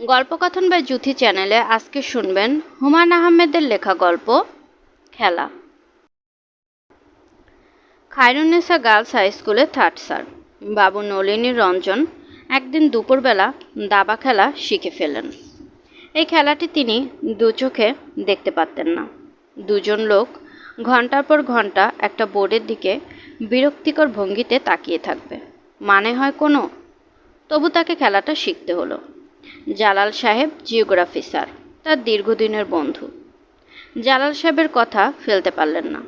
গল্পকথন বা জুথি চ্যানেলে আজকে শুনবেন হুমায়ুন আহমেদের লেখা গল্প, খেলা। খায়রুন্নেসা গার্লস হাই স্কুলে থার্ড স্যার। বাবু নলিনী রঞ্জন একদিন দুপুরবেলা দাবা খেলা শিখে ফেলেন। এই খেলাটি তিনি দু চোখে দেখতে পারতেন না। দুজন লোক ঘণ্টার পর ঘণ্টা একটা বোর্ডের দিকে বিরক্তিকর ভঙ্গিতে তাকিয়ে থাকবে। মানে হয় কোনো? তবু তাকে খেলাটা শিখতে হলো। জালাল সাহেব জিওগ্রাফি স্যার, তার দীর্ঘদিনের বন্ধু। জালাল সাহেবের কথা ফেলতে পারলেন না।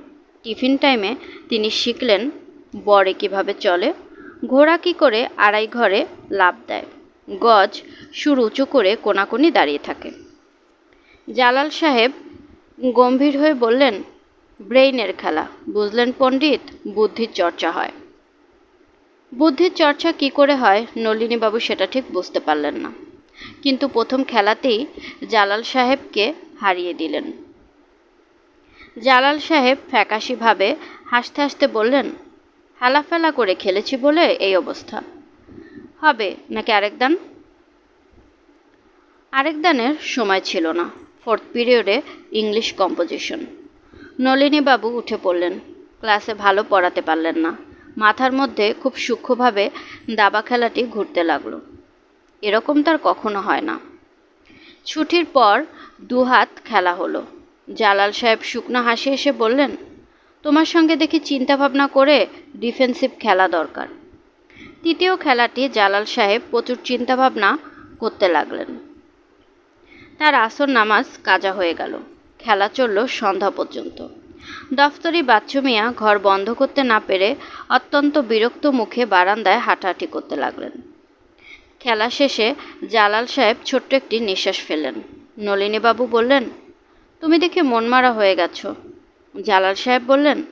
টিফিন টাইমে তিনি শিখলেন বরে কীভাবে চলে, ঘোড়া কী করে আড়াই ঘরে লাভ দেয়, গজ সুর উঁচু করে কোনাকুনি দাঁড়িয়ে থাকে। জালাল সাহেব গম্ভীর হয়ে বললেন, ব্রেইনের খেলা, বুঝলেন পণ্ডিত? বুদ্ধির চর্চা হয়। বুদ্ধির চর্চা কি করে হয় নলিনীবাবু সেটা ঠিক বুঝতে পারলেন না। কিন্তু প্রথম খেলাতেই জালাল সাহেবকে হারিয়ে দিলেন। জালাল সাহেব ফ্যাকাশিভাবে হাসতে হাসতে বললেন, হেলাফেলা করে খেলেছি বলে এই অবস্থা। হবে নাকি আরেক দান? আরেক দানের সময় ছিল না, ফোর্থ পিরিয়ডে ইংলিশ কম্পোজিশন। নলিনীবাবু উঠে পড়লেন, ক্লাসে ভালো পড়াতে পারলেন না। মাথার মধ্যে খুব সূক্ষ্মভাবে দাবা খেলাটি ঘুরতে লাগল। এরকম তার কখনো হয় না। ছুটির পর দুহাত খেলা হলো। জালাল সাহেব শুকনো হাসি এসে বললেন, তোমার সঙ্গে দেখি চিন্তা ভাবনা করে ডিফেন্সিভ খেলা দরকার। তৃতীয় খেলাটি জালাল সাহেব প্রচুর চিন্তাভাবনা করতে লাগলেন। তার আসর নামাজ কাজা হয়ে গেল। খেলা চলল সন্ধ্যা পর্যন্ত। দফতরি বাচ্চু মিয়া ঘর বন্ধ করতে না পেরে অত্যন্ত বিরক্ত মুখে বারান্দায় হাঁটাহাঁটি করতে লাগলেন। খেলা শেষে জালাল সাহেব ছোট্ট একটি নিঃশ্বাস ফেললেন। নলিনীবাবু বললেন, তুমি দেখে মনমারা হয়ে গেছো। জালাল সাহেব বললেন,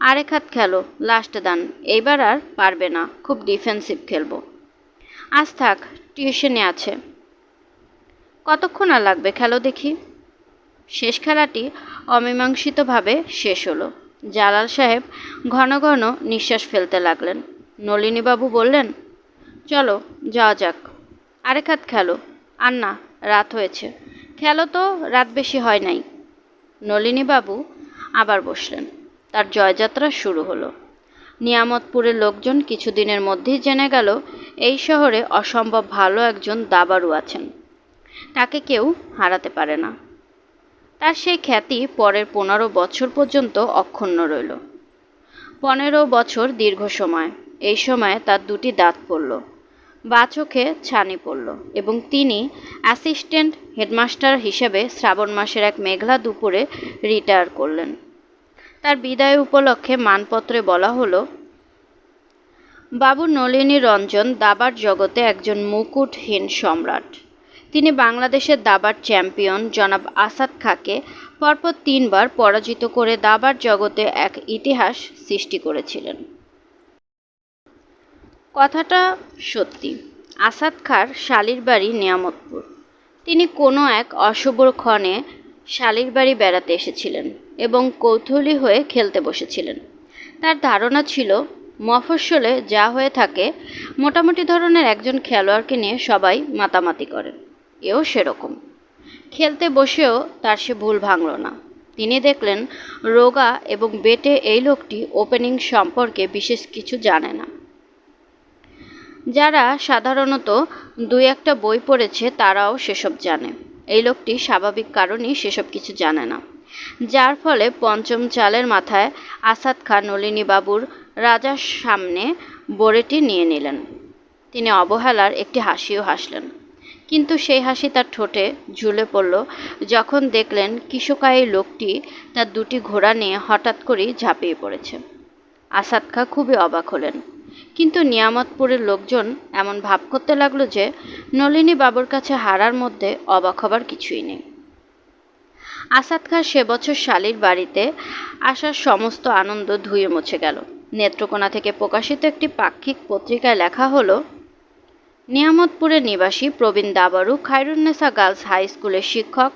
আরেক হাত খেলো, লাস্ট দান, এইবার আর পারবে না, খুব ডিফেন্সিভ খেলব। আজ থাক টিউশনে আছে। কতক্ষণ আর লাগবে খেলো দেখি? শেষ খেলাটি অমীমাংসিতভাবে শেষ হলো। জালাল সাহেব ঘন ঘন নিঃশ্বাস ফেলতে লাগলেন। নলিনীবাবু বললেন চলো, যাওয়া যাক। আরেক হাত খেলো। আর না রাত হয়েছে। খেলো তো, রাত বেশি হয় নাই। নলিনীবাবু আবার বসলেন। তার জয়যাত্রা শুরু হলো। নিয়ামতপুরের লোকজন কিছুদিনের মধ্যেই জেনে গেল, এই শহরে অসম্ভব ভালো একজন দাবারু আছেন। তাকে কেউ হারাতে পারে না। তার সেই খ্যাতি পরের পনেরো বছর পর্যন্ত অক্ষুণ্ণ রইল। পনেরো বছর দীর্ঘ সময়। এই সময়ে তার দুটি দাঁত পড়ল। বা চোখে ছানি পড়ল এবং তিনি অ্যাসিস্ট্যান্ট হেডমাস্টার হিসেবে শ্রাবণ মাসের এক মেঘলা দুপুরে রিটায়ার করলেন। তার বিদায় উপলক্ষে মানপত্রে বলা হলো, বাবু নলিনী রঞ্জন দাবার জগতে একজন মুকুটহীন সম্রাট। তিনি বাংলাদেশের দাবার চ্যাম্পিয়ন জনাব আসাদ খাকে পরপর তিনবার পরাজিত করে দাবার জগতে এক ইতিহাস সৃষ্টি করেছিলেন। কথাটা সত্যি। আসাদ খার শালির বাড়ি নিয়ামতপুর। তিনি কোনো এক অশুভ ক্ষণে শালির বাড়ি বেড়াতে এসেছিলেন এবং কৌতূহলী হয়ে খেলতে বসেছিলেন। তার ধারণা ছিল, মফস্বলে যা হয়ে থাকে, মোটামুটি ধরনের একজন খেলোয়াড়কে নিয়ে সবাই মাতামাতি করে। এও সেরকম। খেলতে বসেও তার সে ভুল ভাঙল না। তিনি দেখলেন, রোগা এবং বেটে এই লোকটি ওপেনিং সম্পর্কে বিশেষ কিছু জানে না। যারা সাধারণত দুই একটা বই পড়েছে, তারাও সেসব জানে। এই লোকটি স্বাভাবিক কারণেই সেসব কিছু জানে না। যার ফলে পঞ্চম চালের মাথায় আসাদ খান, নলিনী বাবুর রাজার সামনে বড়েটি নিয়ে নিলেন। তিনি অবহেলার একটি হাসিও হাসলেন। কিন্তু সেই হাসি তার ঠোঁটে ঝুলে পড়ল। যখন দেখলেন কিশোকায়ী লোকটি তার দুটি ঘোড়া নিয়ে হঠাৎ করেই ঝাঁপিয়ে পড়েছে। আসাদ খা খুবই অবাক হলেন। কিন্তু নিয়ামতপুরের লোকজন এমন ভাব করতে লাগল যে নলিনী বাবুর কাছে হারার মধ্যে অবাক হবার কিছুই নেই। আসাদ খাঁ সে বছর শালির বাড়িতে আসার সমস্ত আনন্দ ধুয়ে মুছে গেল। নেত্রকোনা থেকে প্রকাশিত একটি পাক্ষিক পত্রিকায় লেখা হলো, নিয়ামতপুরের নিবাসী প্রবীণ দাবারু খায়রুন্নেসা গার্লস হাই স্কুলের শিক্ষক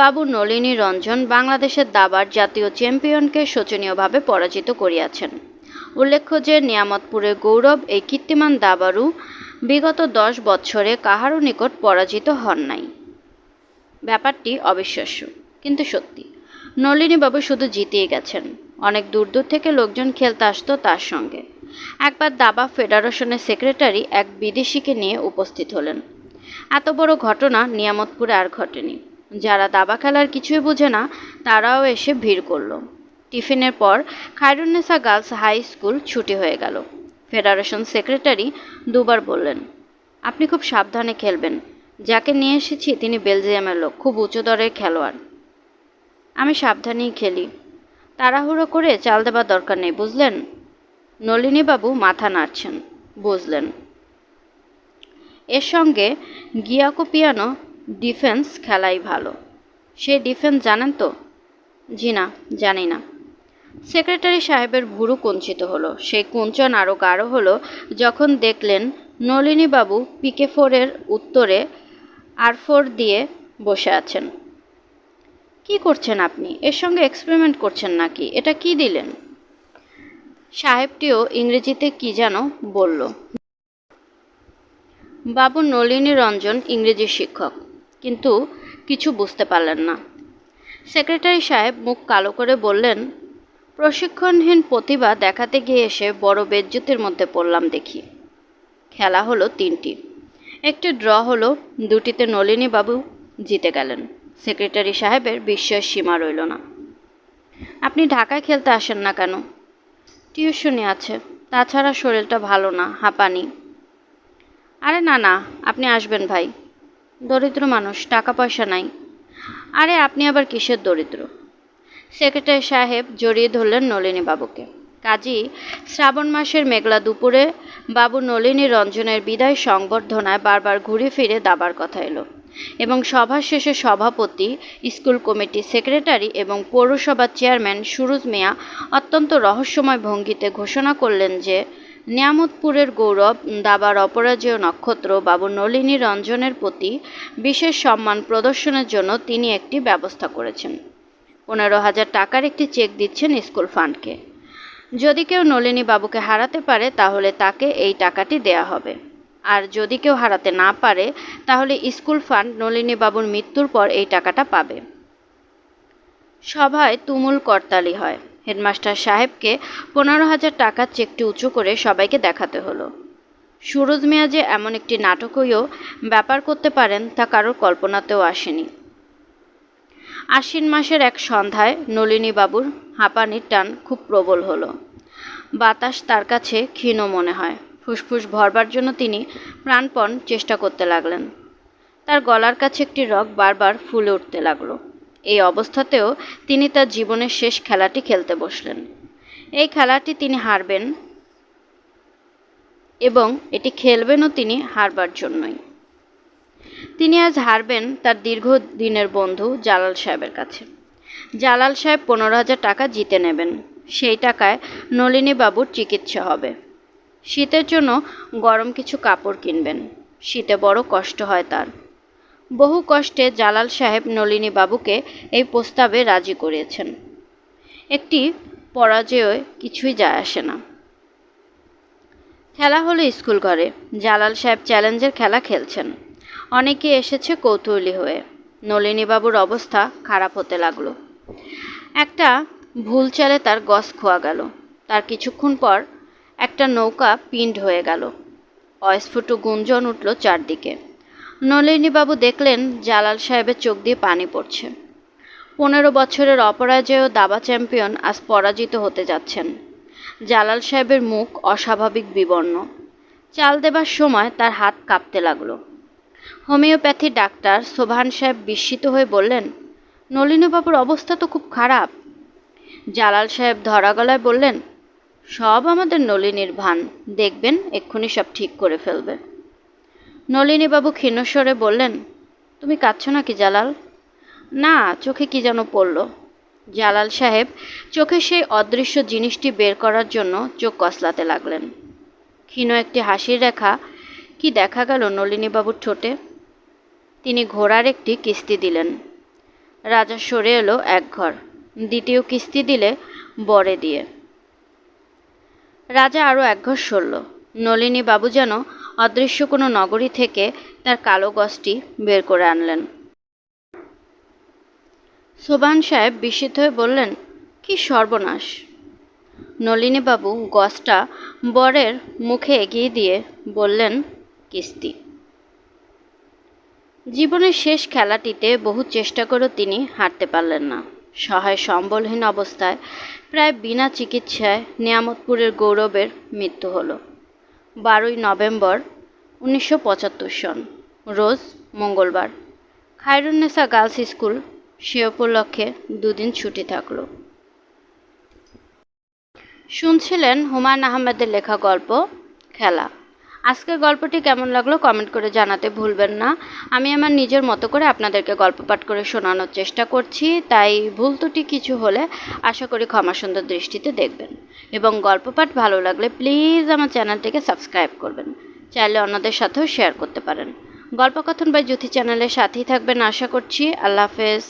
বাবু নলিনী রঞ্জন বাংলাদেশের দাবার জাতীয় চ্যাম্পিয়নকে শোচনীয়ভাবে পরাজিত করিয়াছেন। উল্লেখ্য যে নিয়ামতপুরের গৌরব এই কীর্তিমান দাবারু বিগত দশ বছরে কাহারও নিকট পরাজিত হন নাই। ব্যাপারটি অবিশ্বাস্য, কিন্তু সত্যি। নলিনীবাবু শুধু জিতেই গেছেন। অনেক দূর দূর থেকে লোকজন খেলতে আসতো তার সঙ্গে। একবার দাবা ফেডারেশনের সেক্রেটারি এক বিদেশিকে নিয়ে উপস্থিত হলেন। এত বড় ঘটনা নিয়ামতপুরে আর ঘটেনি। যারা দাবা খেলার কিছুই বোঝে না, তারাও এসে ভিড় করল। টিফিনের পর খায়রুন্নেসা গার্লস হাই স্কুল ছুটি হয়ে গেল। ফেডারেশন সেক্রেটারি দুবার বললেন, আপনি খুব সাবধানে খেলবেন। যাকে নিয়ে এসেছি তিনি বেলজিয়ামের লোক, খুব উঁচু দরের খেলোয়াড়। আমি সাবধানেই খেলি। তাড়াহুড়ো করে চাল দেবার দরকার নেই, বুঝলেন? নলিনীবাবু মাথা নাড়ছেন, বুঝলেন। এর সঙ্গে গিয়াকো পিয়ানো ডিফেন্স খেলাই ভালো। সে ডিফেন্স জানেন তো? জি না, জানি না। সেক্রেটারি সাহেবের ভুরু কুঞ্চিত হলো। সেই কুঞ্চন আরও গাঢ় হলো যখন দেখলেন নলিনীবাবু পিকে ফোরের উত্তরে আর ফোর দিয়ে বসে আছেন। কি করছেন আপনি? এর সঙ্গে এক্সপেরিমেন্ট করছেন নাকি? এটা কি দিলেন? সাহেবটিও ইংরেজিতে কি যেন বলল। বাবু নলিনী রঞ্জন ইংরেজি শিক্ষক, কিন্তু কিছু বুঝতে পারলেন না। সেক্রেটারি সাহেব মুখ কালো করে বললেন প্রশিক্ষণহীন প্রতিভা দেখাতে গিয়ে এসে বড় বেজ্জতির মধ্যে পড়লাম দেখি। খেলা হলো তিনটি। একটি ড্র হলো, দুটিতে নলিনীবাবু জিতে গেলেন। সেক্রেটারি সাহেবের বিস্ময়ের সীমা রইল না। আপনি ঢাকায় খেলতে আসেন না কেন? টিউশনি আছে, তাছাড়া শরীরটা ভালো না, হাঁপানি। আরে না না, আপনি আসবেন ভাই। দরিদ্র মানুষ, টাকা পয়সা নাই। আরে, আপনি আবার কিসের দরিদ্র? সেক্রেটারি সাহেব জড়িয়ে ধরলেন নলিনী বাবুকে। কাজী, শ্রাবণ মাসের মেঘলা দুপুরে বাবু নলিনী রঞ্জনের বিদায় সংবর্ধনায় বারবার ঘুরে ফিরে দাবার কথা এলো এবং সভা শেষে সভাপতি, স্কুল কমিটি সেক্রেটারি এবং পৌরসভার চেয়ারম্যান সুরুজ মিয়া অত্যন্ত রহস্যময় ভঙ্গিতে ঘোষণা করলেন যে, নিয়ামতপুরের গৌরব, দাবার অপরাজেয় নক্ষত্র বাবু নলিনী রঞ্জনের প্রতি বিশেষ সম্মান প্রদর্শনের জন্য তিনি একটি ব্যবস্থা করেছেন। পনেরো হাজার টাকার একটি চেক দিচ্ছেন স্কুল ফান্ডকে। যদি কেউ নলিনী বাবুকে হারাতে পারে, তাহলে তাকে এই টাকাটি দেয়া হবে। আর যদি কেউ হারাতে না পারে, তাহলে স্কুল ফান্ড নলিনী বাবুর মৃত্যুর পর এই টাকাটা পাবে। সভায় তুমুল করতালি হয়। হেডমাস্টার সাহেবকে পনেরো হাজার টাকার চেকটি উঁচু করে সবাইকে দেখাতে হলো। সুরজ মিয়া যে এমন একটি নাটকীয় ব্যাপার করতে পারেন, তা কারোর কল্পনাতেও আসেনি। আশ্বিন মাসের এক সন্ধ্যায় নলিনীবাবুর হাঁপানির টান খুব প্রবল হলো। বাতাস তার কাছে ক্ষীণ মনে হয়। ফুসফুস ভরবার জন্য তিনি প্রাণপণ চেষ্টা করতে লাগলেন। তার গলার কাছে একটি রগ বারবার ফুলে উঠতে লাগল। এই অবস্থাতেও তিনি তার জীবনের শেষ খেলাটি খেলতে বসলেন। এই খেলাটি তিনি হারবেন এবং এটি খেলবেনও তিনি হারবার জন্যই। তিনি আজ হারবেন তার দীর্ঘদিনের বন্ধু জালাল সাহেবের কাছে। জালাল সাহেব পনেরো হাজার টাকা জিতে নেবেন। সেই টাকায় নলিনী বাবুর চিকিৎসা হবে। শীতের জন্য গরম কিছু কাপড় কিনবেন। শীতে বড় কষ্ট হয় তার। বহু কষ্টে জালাল সাহেব নলিনী বাবুকে এই প্রস্তাবে রাজি করিয়েছেন। একটি পরাজয় কিছুই যায় আসে না। খেলা হলো স্কুল ঘরে। জালাল সাহেব চ্যালেঞ্জের খেলা খেলছেন। অনেকে এসেছে কৌতূহলী হয়ে। নলিনীবাবুর অবস্থা খারাপ হতে লাগল। একটা ভুল চালে তার গস খোয়া গেল। তার কিছুক্ষণ পর একটা নৌকা পিণ্ড হয়ে গেল। অস্ফুট গুঞ্জন উঠল চারদিকে। নলিনীবাবু দেখলেন জালাল সাহেবের চোখ দিয়ে পানি পড়ছে। পনেরো বছরের অপরাজেয় দাবা চ্যাম্পিয়ন আজ পরাজিত হতে যাচ্ছেন। জালাল সাহেবের মুখ অস্বাভাবিক বিবর্ণ। চাল দেবার সময় তার হাত কাঁপতে লাগল। হোমিওপ্যাথি ডাক্তার সোভান সাহেব বিস্মিত হয়ে বললেন, নলিনীবাবুর অবস্থা তো খুব খারাপ। জালাল সাহেব ধরা গলায় বললেন, সব আমাদের নলিনীর ভান। দেখবেন, এক্ষুনি সব ঠিক করে ফেলবে। নলিনীবাবু ক্ষীণস্বরে বললেন, তুমি কাঁদছ নাকি জালাল? না, চোখে কি যেন পড়ল? জালাল সাহেব চোখে সেই অদৃশ্য জিনিসটি বের করার জন্য চোখ কসলাতে লাগলেন। ক্ষীণ একটি হাসির রেখা কি দেখা গেল নলিনীবাবুর ঠোঁটে? তিনি ঘোড়ার একটি কিস্তি দিলেন। রাজা সরে এলো এক ঘর। দ্বিতীয় কিস্তি দিলে বরে দিয়ে। রাজা আরও এক ঘর সরল। নলিনী বাবু যেন অদৃশ্য কোনো নগরী থেকে তার কালো গছটি বের করে আনলেন। সোবান সাহেব বিস্মিত হয়ে বললেন, কি সর্বনাশ! নলিনীবাবু গজটা বরের মুখে এগিয়ে দিয়ে বললেন, কিস্তি। জীবনের শেষ খেলাটিতে বহু চেষ্টা করেও তিনি হারতে পারলেন না। সহায় সম্বলহীন অবস্থায় প্রায় বিনা চিকিৎসায় নিয়ামতপুরের গৌরবের মৃত্যু হলো। বারোই নভেম্বর উনিশশো পঁচাত্তর সন, রোজ মঙ্গলবার। খায়রুন্নেসা গার্লস স্কুল সে উপলক্ষে দুদিন ছুটি থাকল। শুনছিলেন হুমায়ুন আহমেদের লেখা গল্প, খেলা। আজকের গল্পটি কেমন লাগল কমেন্ট করে জানাতে ভুলবেন না। আমি আমার নিজের মতো করে আপনাদেরকে গল্প পাঠ করে শোনানোর চেষ্টা করছি, তাই ভুল ত্রুটি কিছু হলে আশা করি ক্ষমা সুন্দর দৃষ্টিতে দেখবেন। এবং গল্প পাঠ ভালো লাগলে প্লিজ আমার চ্যানেলটিকে সাবস্ক্রাইব করবেন, চাইলে অন্যদের সাথেও শেয়ার করতে পারেন। গল্পকথন বা জ্যোতি চ্যানেলের সাথেই থাকবেন আশা করছি। আল্লাহ হাফেজ।